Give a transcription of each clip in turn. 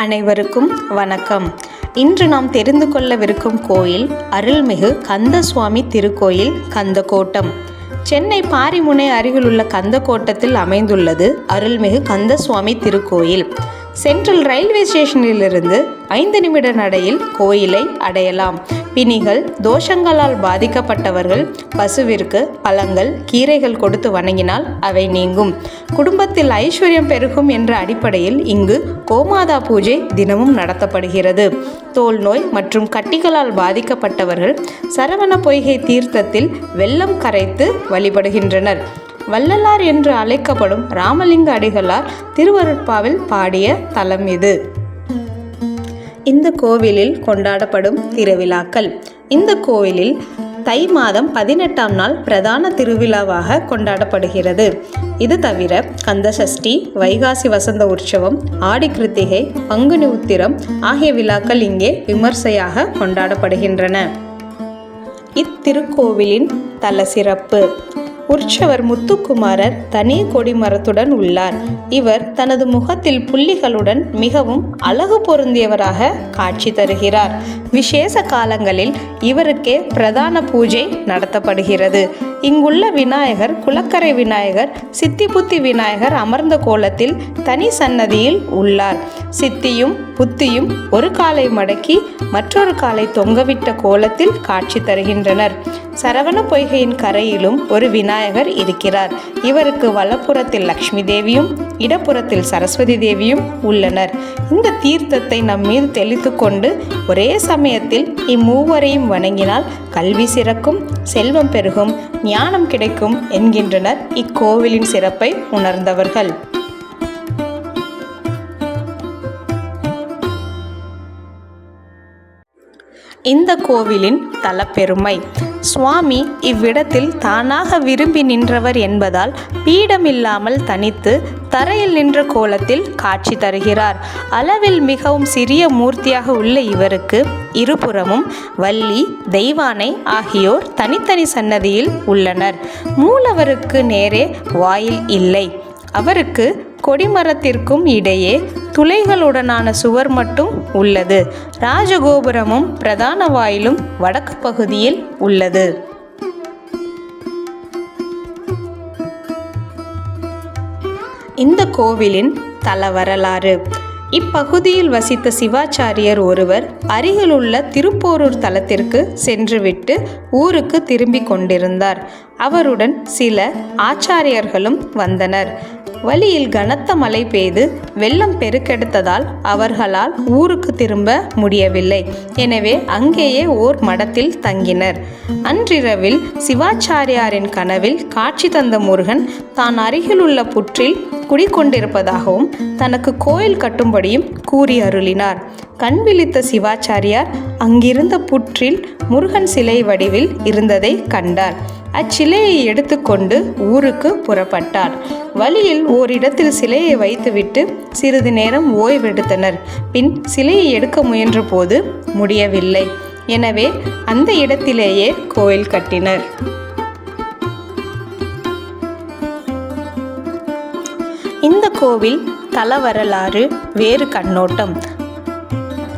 அனைவருக்கும் வணக்கம். இன்று நாம் தெரிந்து கொள்ளவிருக்கும் கோயில் அருள்மிகு கந்தசுவாமி திருக்கோயில் கந்தக்கோட்டம் சென்னை பாரிமுனை அருகிலுள்ள கந்தக்கோட்டத்தில் அமைந்துள்ளது அருள்மிகு கந்தசுவாமி திருக்கோயில். சென்ட்ரல் ரயில்வே ஸ்டேஷனிலிருந்து ஐந்து நிமிட நடையில் கோயிலை அடையலாம். பிணிகள் தோஷங்களால் பாதிக்கப்பட்டவர்கள் பசுவிற்கு பழங்கள் கீரைகள் கொடுத்து வணங்கினால் அவை நீங்கும். குடும்பத்தில் ஐஸ்வர்யம் பெருகும் என்ற அடிப்படையில் இங்கு கோமாதா பூஜை தினமும் நடத்தப்படுகிறது. தோல் நோய் மற்றும் கட்டிகளால் பாதிக்கப்பட்டவர்கள் சரவண பொய்கை தீர்த்தத்தில் வெள்ளம் கரைத்து வழிபடுகின்றனர். வள்ளலார் என்று அழைக்கப்படும் ராமலிங்க அடிகளார் திருவருட்பாவில் பாடிய தலம் இது. இந்த கோவிலில் கொண்டாடப்படும் திருவிழாக்கள். இந்த கோவிலில் தை மாதம் பதினெட்டாம் நாள் பிரதான திருவிழாவாக கொண்டாடப்படுகிறது. இது தவிர கந்தசஷ்டி வைகாசி வசந்த உற்சவம் ஆடி கிருத்திகை பங்குனி உத்திரம் ஆகிய விழாக்கள் இங்கே விமர்சையாக கொண்டாடப்படுகின்றன. இத்திருக்கோவிலின் தல சிறப்பு உற்சவர் முத்துக்குமாரர் தனி கொடிமரத்துடன் உள்ளார். இவர் தனது முகத்தில் புள்ளிகளுடன் மிகவும் அழகு பொருந்தியவராக காட்சி தருகிறார். விசேஷ காலங்களில் இவருக்கே பிரதான பூஜை நடத்தப்படுகிறது. இங்குள்ள விநாயகர் குளக்கரை விநாயகர் சித்தி புத்தி விநாயகர் அமர்ந்த கோலத்தில் தனி சன்னதியில் உள்ளார். சித்தியும் புத்தியும் ஒரு காலை மடக்கி மற்றொரு காலை தொங்கவிட்ட கோலத்தில் காட்சி தருகின்றனர். சரவண பொய்கையின் கரையிலும் ஒரு விநாயகர் இருக்கிறார். இவருக்கு வலப்புறத்தில் லக்ஷ்மி தேவியும் இடப்புறத்தில் சரஸ்வதி தேவியும் உள்ளனர். இந்த தீர்த்தத்தை நம் மீது தெளித்து கொண்டு ஒரே சமயத்தில் இம்மூவரையும் வணங்கினால் கல்வி சிறக்கும் செல்வம் பெருகும் ஞானம் கிடைக்கும் என்கின்றனர் இக்கோவிலின் சிறப்பை உணர்ந்தவர்கள். இந்த கோவிலின் தலப்பெருமை சுவாமி இவ்விடத்தில் தானாக விரும்பி நின்றவர் என்பதால் பீடமில்லாமல் தனித்து தரையில் நின்ற கோலத்தில் காட்சி தருகிறார். அளவில் மிகவும் சிறிய மூர்த்தியாக உள்ள இவருக்கு இருபுறமும் வள்ளி தெய்வானை ஆகியோர் தனித்தனி சன்னதியில் உள்ளனர். மூலவருக்கு நேரே வாயில் இல்லை. அவருக்கு கொடிமரத்திற்கும் இடையே துளைகளுடனான சுவர் மட்டும் உள்ளது. ராஜகோபுரமும் பிரதான வாயிலும் வடக்கு பகுதியில் உள்ளது. இந்த கோவிலின் தல வரலாறு இப்பகுதியில் வசித்த சிவாச்சாரியர் ஒருவர் அருகிலுள்ள திருப்போரூர் தலத்திற்கு சென்றுவிட்டு ஊருக்கு திரும்பிக் கொண்டிருந்தார். அவருடன் சில ஆச்சாரியர்களும் வந்தனர். வழியில் கனத்த மழை பெய்து வெள்ளம் பெருக்கெடுத்ததால் அவர்களால் ஊருக்கு திரும்ப முடியவில்லை. எனவே அங்கேயே ஓர் மடத்தில் தங்கினர். அன்றிரவில் சிவாச்சாரியாரின் கனவில் காட்சி தந்த முருகன் தான் அருகிலுள்ள புற்றில் குடிக்கொண்டிருப்பதாகவும் தனக்கு கோயில் கட்டும்படியும் கூறி அருளினார். கண் விழித்த சிவாச்சாரியார் அங்கிருந்த புற்றில் முருகன் சிலை வடிவில் இருந்ததை கண்டார். அச்சிலையை எடுத்துக்கொண்டு ஊருக்கு புறப்பட்டார். வழியில் ஓரிடத்தில் சிலையை வைத்துவிட்டு சிறிது நேரம் ஓய்வெடுத்தனர். பின் சிலையை எடுக்க முயன்றபோது முடியவில்லை. எனவே அந்த இடத்திலேயே கோயில் கட்டினர். இந்த கோவில் தல வரலாறு வேறு கண்ணோட்டம்.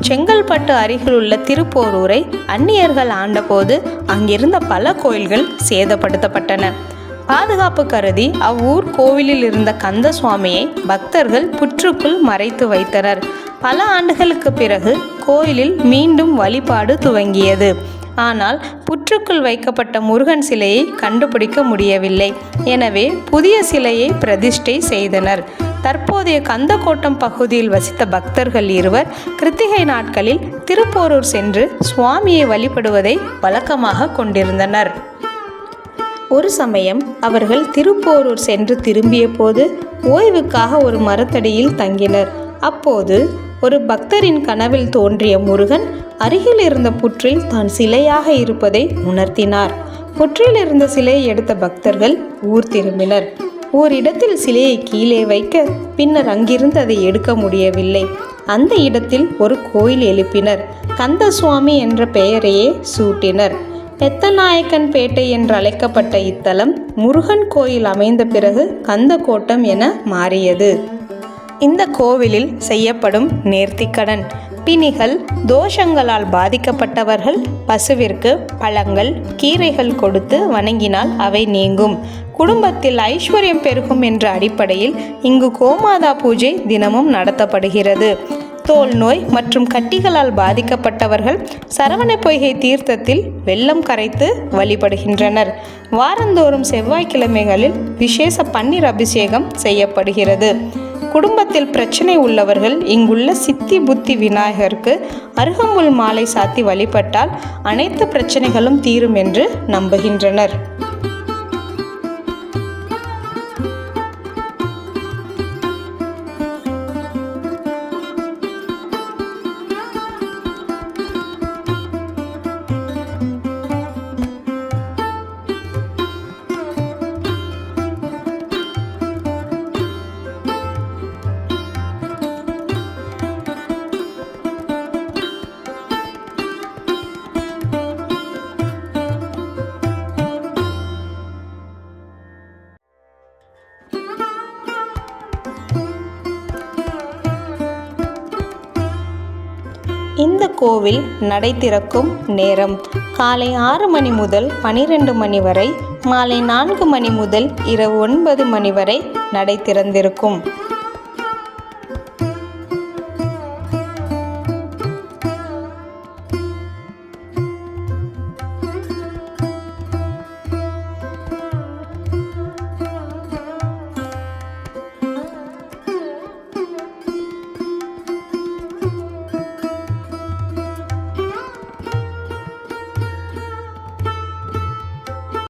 செங்கல்பட்டு அருகிலுள்ள திருப்போரூரை அந்நியர்கள் ஆண்டபோது அங்கிருந்த பல கோயில்கள் சேதப்படுத்தப்பட்டன. பாதுகாப்பு கருதி அவ்வூர் கோவிலில் இருந்த கந்த சுவாமியை பக்தர்கள் புற்றுக்குள் மறைத்து வைத்தனர். பல ஆண்டுகளுக்கு பிறகு கோயிலில் மீண்டும் வழிபாடு துவங்கியது. ஆனால் புற்றுக்குள் வைக்கப்பட்ட முருகன் சிலையை கண்டுபிடிக்க முடியவில்லை. எனவே புதிய சிலையை பிரதிஷ்டை செய்தனர். தற்போதைய கந்தக்கோட்டம் பகுதியில் வசித்த பக்தர்கள் இருவர் கிருத்திகை நாட்களில் திருப்போரூர் சென்று சுவாமியை வழிபடுவதை வழக்கமாக கொண்டிருந்தனர். ஒரு சமயம் அவர்கள் திருப்போரூர் சென்று திரும்பிய போது ஓய்வுக்காக ஒரு மரத்தடியில் தங்கினர். அப்போது ஒரு பக்தரின் கனவில் தோன்றிய முருகன் அருகில் இருந்த புற்றில் தான் சிலையாக இருப்பதை உணர்த்தினார். புற்றில் இருந்த சிலையை எடுத்த பக்தர்கள் ஊர் திரும்பினர். ஓரிடத்தில் சிலையை கீழே வைக்க பின்னர் அங்கிருந்து அதை எடுக்க முடியவில்லை. அந்த இடத்தில் ஒரு கோயில் எழுப்பினர். கந்தசுவாமி என்ற பெயரையே சூட்டினர். பெத்தநாயக்கன் பேட்டை என்று அழைக்கப்பட்ட இத்தலம் முருகன் கோயில் அமைந்த பிறகு கந்தக்கோட்டம் என மாறியது. இந்த கோவிலில் செய்யப்படும் நேர்த்திக்கடன் பிணிகள் தோஷங்களால் பாதிக்கப்பட்டவர்கள் பசுவிற்கு பழங்கள் கீரைகள் கொடுத்து வணங்கினால் அவை நீங்கும். குடும்பத்தில் ஐஸ்வர்யம் பெருகும் என்ற அடிப்படையில் இங்கு கோமாதா பூஜை தினமும் நடத்தப்படுகிறது. தோல் நோய் மற்றும் கட்டிகளால் பாதிக்கப்பட்டவர்கள் சரவண பொய்கை தீர்த்தத்தில் வெள்ளம் கரைத்து வழிபடுகின்றனர். வாரந்தோறும் செவ்வாய்க்கிழமைகளில் விசேஷ பன்னீர் அபிஷேகம் செய்யப்படுகிறது. குடும்பத்தில் பிரச்சனை உள்ளவர்கள் இங்குள்ள சித்தி புத்தி விநாயகருக்கு அருகம்புல் மாலை சாத்தி வழிபட்டால் அனைத்து பிரச்சனைகளும் தீரும் என்று நம்புகின்றனர். இந்த கோவில் நடை திறக்கும் நேரம். காலை ஆறு மணி முதல் பனிரெண்டு மணி வரை மாலை நான்கு மணி முதல் இரவு ஒன்பது மணி வரை நடை திறந்திருக்கும்.